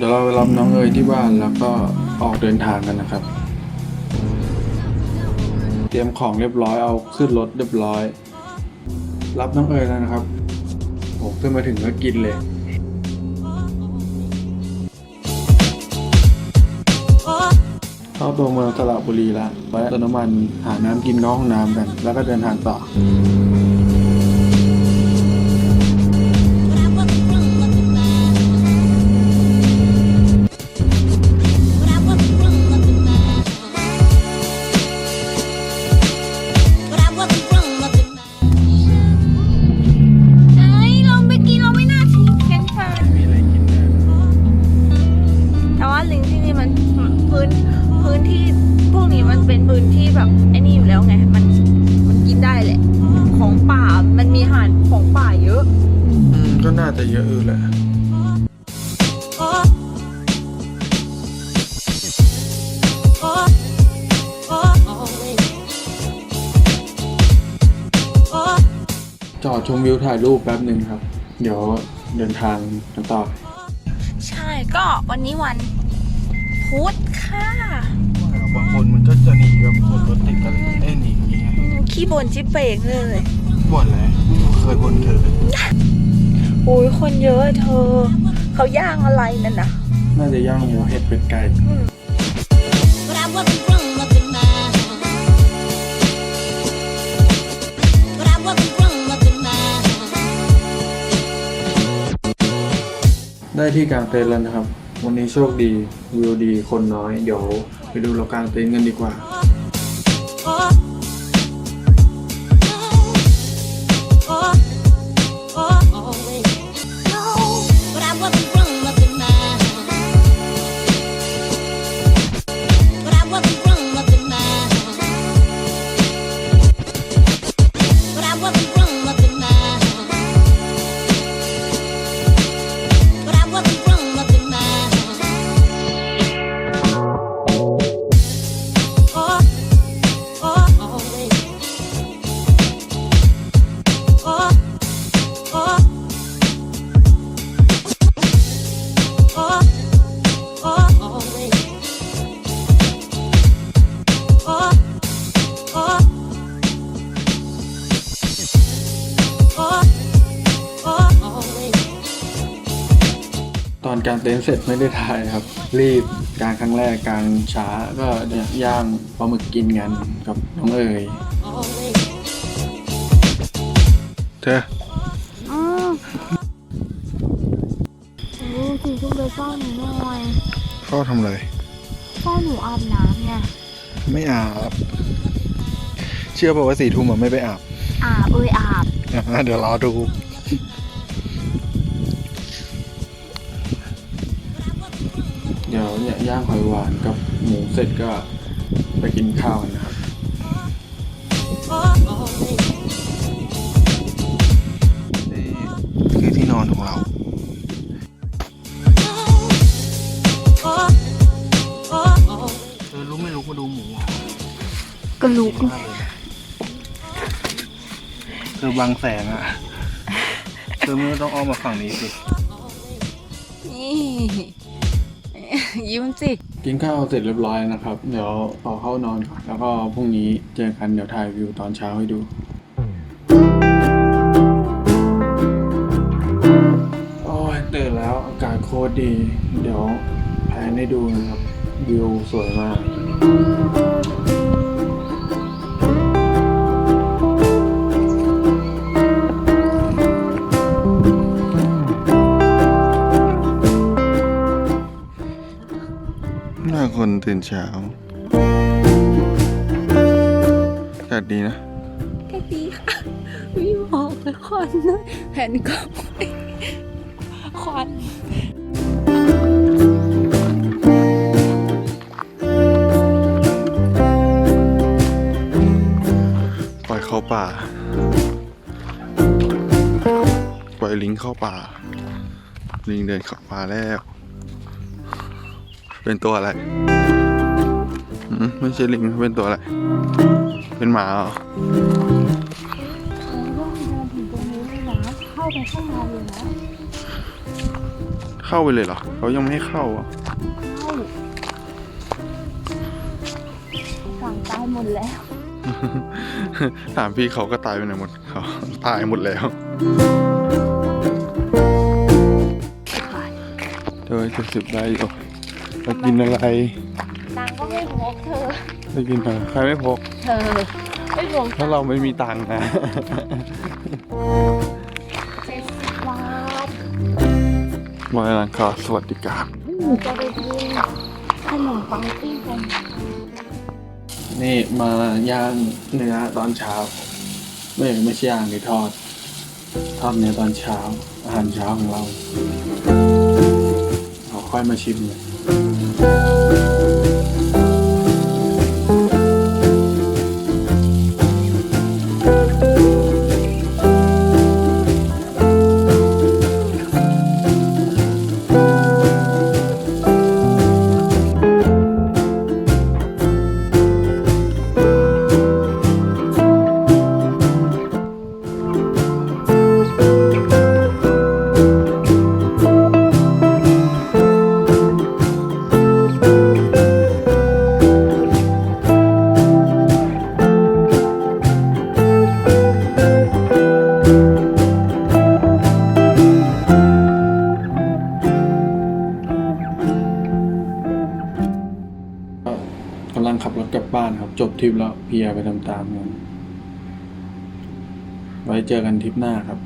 เดี๋ยวเราไปรับน้องเอ๋ยที่บ้านแล้วก็ออกเดินทางกันนะครับ เตรียมของเรียบร้อยเอาขึ้นรถเรียบร้อย รับน้องเอ๋ยแล้วนะครับโอ้ขึ้นมาถึงก็กินเลยเข้าตัวเมืองสระบุรีละแวะเติมน้ำมันหาน้ำกินเข้าห้องน้ำกัน แล้วก็เดินทางต่อ หารของป่าเยอะ อืมก็น่าจะเยอะอยู่แหละ จอดชมวิวถ่ายรูปแป๊บหนึ่งครับ เดี๋ยวเดินทางกันต่อ ใช่ก็วันนี้วันพุธค่ะบางคนมันก็จะหนีแบบคนรถติดอะไรเอ้ยหนีอย่างเงี้ยอืมขี้บ่นชิเป่งเลย บ่นเลย เคยบ่นเธอโอ้ยคนเยอะเธอ เขาย่างอะไรนั่นน่ะน่าจะย่างหมูเห็ดเป็ดไก่ But I wasn't wrong looking now. But I wasn't wrong looking now. ได้ที่กลางเต็นท์แล้วนะครับ วันนี้โชคดีวิวดีคนน้อย เดี๋ยวไปดูเรากลางเต็นท์กันดีกว่า กลางเต็นท์เสร็จไม่ได้ถ่ายครับ รีบกลางครั้งแรกกลางช้าก็เนี่ยย่างปลาหมึกกินกันกับน้องเอ๋ย Always. เธออืมโอ้ถึงขึ้นไปเฝ้าหนูหน่อยเขาทำอะไรเฝ้าหนูอาบน้ำไงไม่อาบ เชื่อป่าว่าสี่ทุ่มมันไม่ไปอาบอาบเอ้ยอาบ อะเดี๋ยวรอดู ดี๋ยวเนี่ยย่างหอยหวานกับหมูเสร็จก็ไปกินข้าวกันนะครับ Oh, always. นี่คือที่นอนของเรา Oh, oh, always. เธอรู้ไม่รู้มาดูหมูก็ลุกเธอบังแสงอะ เธอไม่ต้องอ้อมมาฝั่งนี้สิ นี่ ยิ้มสิกินข้าวเสร็จเรียบร้อยนะครับ เดี๋ยวขอเข้านอนก่อนแล้วก็พรุ่งนี้เจอกันเดี๋ยวถ่ายวิวตอนเช้าให้ดูโอ้ยตื่นแล้วอากาศโคตรดี เดี๋ยวแพนให้ดูนะครับวิวสวยมาก คนตื่นเช้าอากาศดีนะแค่ดีค่ะวิวออกแล้วควันนะแผ่นกล้องควันปล่อยเข้าป่า ปล่อยลิงเข้าป่า ลิงเดินเข้าป่าแล้ว เป็นตัวอะไรอืมไม่ใช่ลิงเป็นตัวอะไร เป็นหมาเหรอเราต้องเดินถึงตรงนี้เลยนะเข้าไปข้างในเลยนะเข้าไปเลยเหรอเขายังไม่ให้เข้าอะเข้าสั่งตายหมดแล้ว ถามพี่เขาก็ตายไปไหนหมดเขาตายหมดแล้วเธอจะสิบได้อยู่ จะกินอะไร ตังค์ก็ไม่พกเธอ จะกินอะไรใครไม่พก เธอ ไม่พกถ้าเราไม่มีตังค์นะ เจ็ดสิบบาทบริการค่าสวัสดิการเราจะไปกินขนมปังปิ้งกันนี่มาย่างเนื้อตอนเช้าไม่ไม่ใช่ย่างนี่ทอด ทอดเนื้อตอนเช้า อาหารเช้าของเราเราค่อยมาชิมเลย ทริปแล้วเพียไปตามๆกันไว้เจอกันทริปหน้าครับ